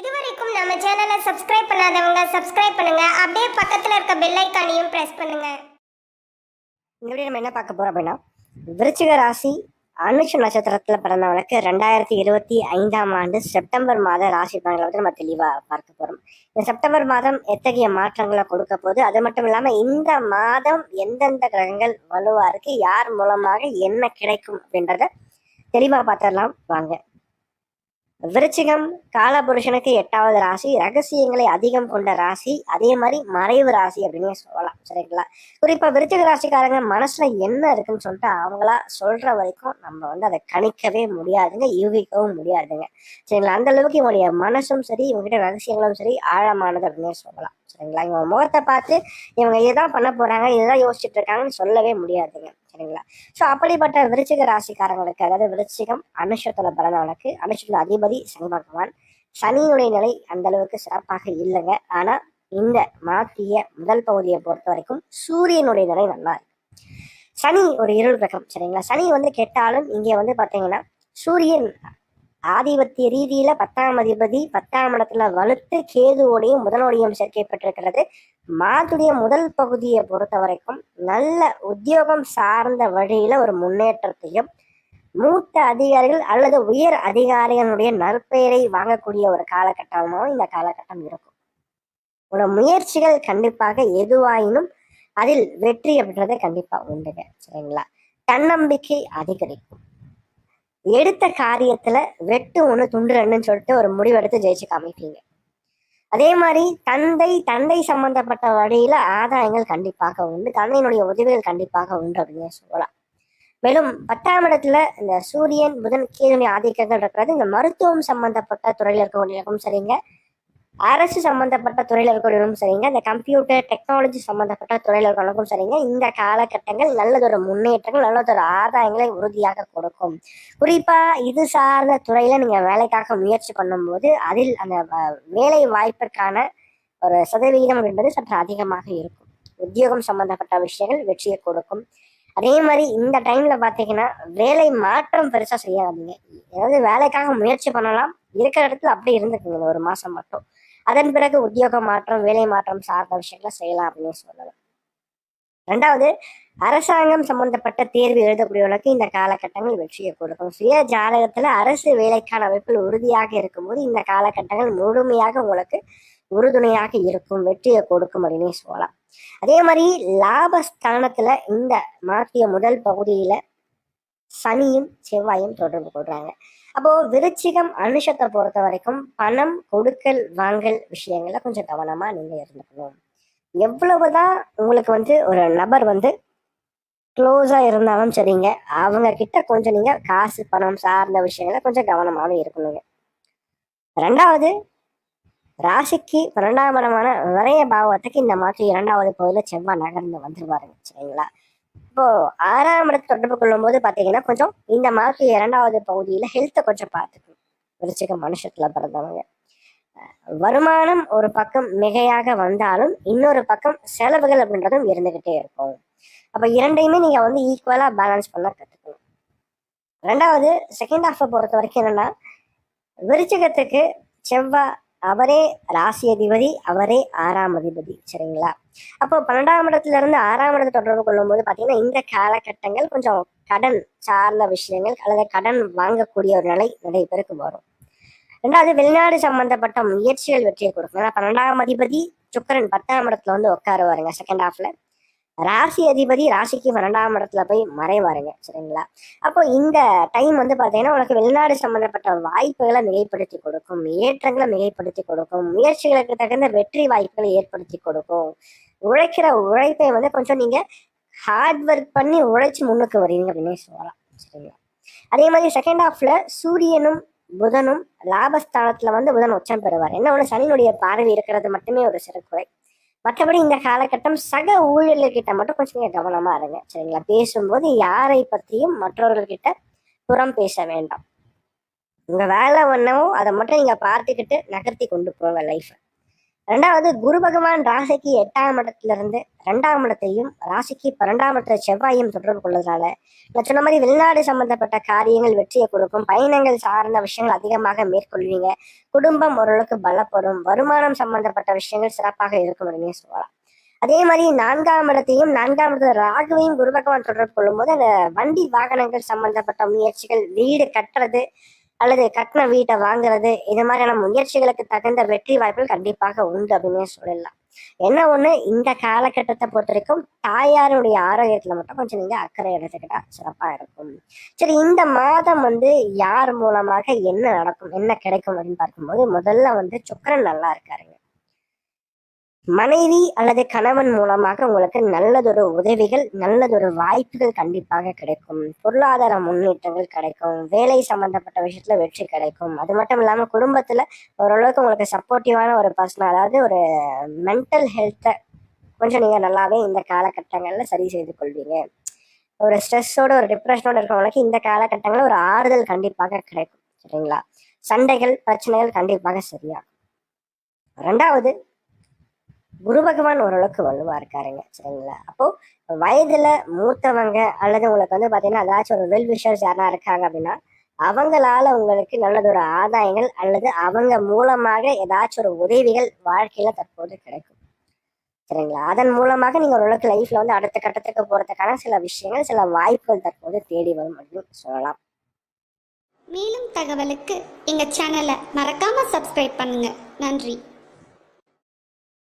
இதுவரைக்கும் நம்ம சேனலை சப்ஸ்கிரைப் பண்ணுங்க. அப்படியே பக்கத்துல இருக்க பெல் ஐக்கானையும் பிரஸ் பண்ணுங்க. இந்த வீடியோ நம்ம என்ன பார்க்க போறோம் அப்படின்னா விருச்சிக ராசி அனுஷ நட்சத்திரத்துல பிறந்தவங்களுக்கு ரெண்டாயிரத்தி இருபத்தி ஐந்தாம் ஆண்டு செப்டம்பர் மாத ராசி பலன்களை வந்து நம்ம தெளிவா பார்க்க போறோம். இந்த செப்டம்பர் மாதம் எத்தகைய மாற்றங்களை கொடுக்க போகுது? அது மட்டும் இல்லாம இந்த மாதம் எந்தெந்த கிரகங்கள் வலுவா இருக்கு? யார் மூலமாக என்ன கிடைக்கும் அப்படின்றத தெளிவா பார்த்துடலாம். வாங்க. விருச்சிகம் காலபுருஷனுக்கு எட்டாவது ராசி ரகசியங்களை அதிகம் கொண்ட ராசி அதே மாதிரி மறைவு ராசி அப்படின்னே சொல்லலாம். சரிங்களா? குறிப்பா விருச்சிக ராசிக்காரங்க மனசுல என்ன இருக்குன்னு சொல்லிட்டு அவங்களா சொல்ற வரைக்கும் நம்ம வந்து அதை கணிக்கவே முடியாதுங்க யூகிக்கவும் முடியாதுங்க. சரிங்களா? அந்த அளவுக்கு இவங்களுடைய மனசும் சரி இவங்ககிட்ட ரகசியங்களும் சரி ஆழமானது அப்படின்னே சொல்லலாம். சரிங்களா? இவங்க முகத்தை பார்த்து இவங்க இதுதான் பண்ண போறாங்க இதுதான் யோசிச்சுட்டு இருக்காங்கன்னு சொல்லவே முடியாதுங்க. சரிங்களா? ஸோ அப்படிப்பட்ட விருச்சிக ராசிக்காரங்களுக்கு அதாவது விருச்சிகம் அனுஷத்துல பிறந்தவனுக்கு அனுஷத்துல அதிபதி சனி பகவான். சனியுடைய நிலை அந்த அளவுக்கு சிறப்பாக இல்லைங்க. ஆனா இந்த மாத்திய முதல் பகுதியை பொறுத்த வரைக்கும் சூரியனுடைய நிலை நல்லா இருக்கு. சனி ஒரு இருள் கிரகம் சரிங்களா? சனி வந்து கெட்டாலும் இங்கே வந்து பார்த்தீங்கன்னா சூரியன் ஆதிபத்திய ரீதியில பத்தாம் அதிபதி பத்தாம் இடத்துல வலுத்து கேதுவோடையும் முதலோடையும் சேர்க்கப்பட்டிருக்கிறது. மாதுடைய முதல் பகுதியை பொறுத்த வரைக்கும் நல்ல உத்தியோகம் சார்ந்த வழியில ஒரு முன்னேற்றத்தையும் மூத்த அதிகாரிகள் அல்லது உயர் அதிகாரிகளுடைய நற்பெயரை வாங்கக்கூடிய ஒரு காலகட்டமாகவும் இந்த காலகட்டம் இருக்கும். உங்களோட முயற்சிகள் கண்டிப்பாக எதுவாயினும் அதில் வெற்றி அப்படின்றத கண்டிப்பா உண்டுங்க சரிங்களா? தன்னம்பிக்கை அதிகரிக்கும். எடுத்த காரியத்துல வெட்டு ஒண்ணு துண்டு ரெண்டுன்னு சொல்லிட்டு ஒரு முடிவெடுத்து ஜெயிச்சு காமிப்பீங்க. அதே மாதிரி தந்தை தந்தை சம்பந்தப்பட்ட வழியில ஆதாயங்கள் கண்டிப்பாக உண்டு. தந்தையினுடைய உதவிகள் கண்டிப்பாக உண்டு அப்படின்னு சொல்லலாம். மேலும் பத்தாம் இடத்துல இந்த சூரியன் புதன் கேதுடைய ஆதிக்கங்கள் இருக்கிறது. இந்த மருத்துவம் சம்பந்தப்பட்ட துறையில் இருக்கக்கூடியவங்களுக்கும் சரிங்க. அரசு சம்பந்தப்பட்ட துறையில் இருக்கக்கூடியவங்களும் சரிங்க. இந்த கம்ப்யூட்டர் டெக்னாலஜி சம்பந்தப்பட்ட துறையில் இருக்கவங்களுக்கும் சரிங்க. இந்த காலகட்டங்கள் நல்லதொரு முன்னேற்றங்கள் நல்லதொரு ஆதாயங்களை உறுதியாக கொடுக்கும். குறிப்பா இது சார்ந்த துறையில நீங்க வேலைக்காக முயற்சி பண்ணும்போது அதில் அந்த வேலை வாய்ப்பிற்கான ஒரு சதவிகிதம் என்பது சற்று அதிகமாக இருக்கும். உத்தியோகம் சம்பந்தப்பட்ட விஷயங்கள் வெற்றியை கொடுக்கும். அதே மாதிரி இந்த டைம்ல பாத்தீங்கன்னா வேலை மாற்றம் பெருசா செய்யாதீங்க. அதாவது வேலைக்காக முயற்சி பண்ணலாம். இருக்கிற இடத்துல அப்படியே இருந்துக்குங்க. ஒரு மாசம் மட்டும். அதன் பிறகு உத்தியோக மாற்றம் வேலை மாற்றம் சார்ந்த விஷயங்களை செய்யலாம் அப்படின்னு சொல்லலாம். ரெண்டாவது அரசாங்கம் சம்பந்தப்பட்ட தேர்வு எழுதக்கூடியவர்களுக்கு இந்த காலகட்டங்கள் வெற்றியை கொடுக்கும். சுய ஜாதகத்துல அரசு வேலைக்கான அமைப்பில் உறுதியாக இருக்கும்போது இந்த காலகட்டங்கள் முழுமையாக உங்களுக்கு உறுதுணையாக இருக்கும் வெற்றியை கொடுக்கும் அப்படின்னே சொல்லலாம். அதே மாதிரி லாபஸ்தானத்துல இந்த மாற்றிய முதல் பகுதியில சனியும் செவ்வாயும் தொடர்பு கொள்றாங்க. அப்போ விருச்சிகம் அனுஷத்தை பொறுத்த வரைக்கும் பணம் கொடுக்கல் வாங்கல் விஷயங்கள்ல கொஞ்சம் கவனமா நீங்க இருந்துக்கணும். எவ்வளவுதான் உங்களுக்கு வந்து ஒரு நபர் வந்து க்ளோஸா இருந்தாலும் சரிங்க அவங்க கிட்ட கொஞ்சம் நீங்க காசு பணம் சார்ந்த விஷயங்கள கொஞ்சம் கவனமாவே இருக்கணுங்க. ரெண்டாவது ராசிக்கு பன்னெண்டாம் இடமான விரைய பாவத்துக்கு இந்த மாதிரி இரண்டாவது பகுதியில் செவ்வாய் நகர்ந்து வந்துருவாருங்க சரிங்களா? இப்போ ஆறாம் இடத்து தொடர்பு கொள்ளும் போது பார்த்தீங்கன்னா கொஞ்சம் இந்த மாதிரி இரண்டாவது பகுதியில ஹெல்த்தை கொஞ்சம் பார்த்துக்கணும். விருச்சிக மனுஷத்தில் பிறந்தவங்க. வருமானம் ஒரு பக்கம் மிகையாக வந்தாலும் இன்னொரு பக்கம் செலவுகள் அப்படின்றதும் இருந்துகிட்டே இருக்கும். அப்போ இரண்டையுமே நீங்கள் வந்து ஈக்குவலா பேலன்ஸ் பண்ண கற்றுக்கணும் ரெண்டாவது செகண்ட் ஹாஃபை பொறுத்த வரைக்கும் என்னன்னா விருச்சிகத்துக்கு செவ்வாய் அவரே ராசி அதிபதி அவரே ஆறாம் அதிபதி சரிங்களா? அப்போ பன்னெண்டாம் இடத்துல இருந்து ஆறாம் இடத்தை தொடர்பு கொள்ளும் போது பாத்தீங்கன்னா இந்த காலகட்டங்கள் கொஞ்சம் கடன் சார்ந்த விஷயங்கள் அல்லது கடன் வாங்கக்கூடிய ஒரு நிலை நிறைய பேருக்கு வரும். ரெண்டாவது வெளிநாடு சம்பந்தப்பட்ட முயற்சிகள் வெற்றியை கொடுக்கும். ஏன்னா பன்னெண்டாம் அதிபதி சுக்கரன் பத்தாம் இடத்துல வந்து உட்காருவாருங்க செகண்ட் ஹாஃப்ல ராசி அதிபதி ராசிக்கு பன்னெண்டாம் இடத்துல போய் மறைவாருங்க சரிங்களா? அப்போ இந்த டைம் வந்து பார்த்தீங்கன்னா உனக்கு வெளிநாடு சம்பந்தப்பட்ட வாய்ப்புகளை மிகைப்படுத்தி கொடுக்கும் ஏற்றங்களை மிகைப்படுத்தி கொடுக்கும் முயற்சிகளுக்கு தகுந்த வெற்றி வாய்ப்புகளை ஏற்படுத்தி கொடுக்கும். உழைக்கிற உழைப்பை வந்து கொஞ்சம் நீங்க ஹார்ட் ஒர்க் பண்ணி உழைச்சி முன்னுக்கு வரீங்க அப்படின்னே சொல்லலாம் சரிங்களா? அதே மாதிரி செகண்ட் ஹாஃப்ல சூரியனும் புதனும் லாபஸ்தானத்துல வந்து புதன் உச்சம் பெறுவார். என்ன ஒன்று சனியினுடைய பார்வை இருக்கிறது மட்டுமே ஒரு சிறப்புரை. மற்றபடி இந்த காலகட்டம் சக ஊழியர்கள்கிட்ட மட்டும் கொஞ்சம் கவனமா இருங்க சரிங்களா? பேசும்போது யாரை பற்றியும் மற்றவர்கள்கிட்ட புறம் பேச வேண்டாம். உங்க வேலை ஒன்றவும் அதை மட்டும் நீங்க பார்த்துக்கிட்டு நகர்த்தி கொண்டு போங்க லைஃப்பை ரெண்டாவது குரு பகவான் ராசிக்கு எட்டாம் இடத்திலிருந்து ரெண்டாம் இடத்தையும் ராசிக்கு பன்னெண்டாம் இடத்துல செவ்வாயும் தொடர்பு கொள்வதனால நான் சொன்ன மாதிரி வெளிநாடு சம்பந்தப்பட்ட காரியங்கள் வெற்றியை கொடுக்கும் பயணங்கள் சார்ந்த விஷயங்கள் அதிகமாக மேற்கொள்வீங்க. குடும்பம் ஓரளவுக்கு பலப்படும் வருமானம் சம்பந்தப்பட்ட விஷயங்கள் சிறப்பாக இருக்கும் அப்படின்னு சொல்லலாம். அதே மாதிரி நான்காம் இடத்தையும் நான்காம் இடத்துல ராகுவையும் குரு பகவான் தொடர்பு கொள்ளும்போது அந்த வண்டி வாகனங்கள் சம்பந்தப்பட்ட முயற்சிகள் வீடு கட்டுறது அல்லது கட்டின வீட்டை வாங்குறது இது மாதிரியான முயற்சிகளுக்கு தகுந்த வெற்றி வாய்ப்புகள் கண்டிப்பாக உண்டு அப்படின்னே சொல்லலாம். என்ன ஒண்ணு இந்த காலகட்டத்தை பொறுத்த வரைக்கும் தாயாருடைய ஆரோக்கியத்துல மட்டும் கொஞ்சம் நீங்க அக்கறை எடுத்துக்கிட்டா சிறப்பா இருக்கும். சரி இந்த மாதம் வந்து யார் மூலமாக என்ன நடக்கும் என்ன கிடைக்கும் அப்படின்னு பார்க்கும்போது முதல்ல வந்து சுக்கரன் நல்லா இருக்காருங்க. மனைவி அல்லது கணவன் மூலமாக உங்களுக்கு நல்லதொரு உதவிகள் நல்லதொரு வாய்ப்புகள் கண்டிப்பாக கிடைக்கும். பொருளாதார முன்னேற்றங்கள் கிடைக்கும். வேலை சம்பந்தப்பட்ட விஷயத்துல வெற்றி கிடைக்கும். அது மட்டும் இல்லாம குடும்பத்துல ஓரளவுக்கு உங்களுக்கு சப்போர்ட்டிவான ஒரு பர்சன் அதாவது ஒரு மென்டல் ஹெல்த்தை கொஞ்சம் நீங்க நல்லாவே இந்த காலகட்டங்கள்ல சரி செய்து கொள்வீங்க. ஒரு ஸ்ட்ரெஸ்ஸோட ஒரு டிப்ரெஷனோட இருக்கிறவங்களுக்கு இந்த காலகட்டங்களில் ஒரு ஆறுதல் கண்டிப்பாக கிடைக்கும். சரிங்களா? சண்டைகள் பிரச்சனைகள் கண்டிப்பாக சரியாகும். ரெண்டாவது குரு பகவான் ஓரளவுக்கு வலுவா இருக்காருங்க. சரிங்களா? அப்போ வயதுல மூத்தவங்க அல்லது உங்களுக்கு வந்து பாத்தீங்கன்னா ஏதாச்சும் ஒரு வெல் விஷர்ஸ் யாரா இருக்காங்க அப்படின்னா அவங்களால உங்களுக்கு நல்லதொரு ஆதாயங்கள் அல்லது அவங்க மூலமாக ஏதாச்சும் ஒரு உதவிகள் வாழ்க்கையில தற்போது கிடைக்கும். சரிங்களா? அதன் மூலமாக நீங்க ஓரளவுக்கு லைஃப்ல வந்து அடுத்த கட்டத்துக்கு போறதுக்கான சில விஷயங்கள் சில வாய்ப்புகள் தற்போது தேடி வரும் அப்படின்னு சொல்லலாம். மேலும் தகவலுக்கு எங்கள் சேனலை மறக்காமல் சப்ஸ்கிரைப் பண்ணுங்கள் நன்றி.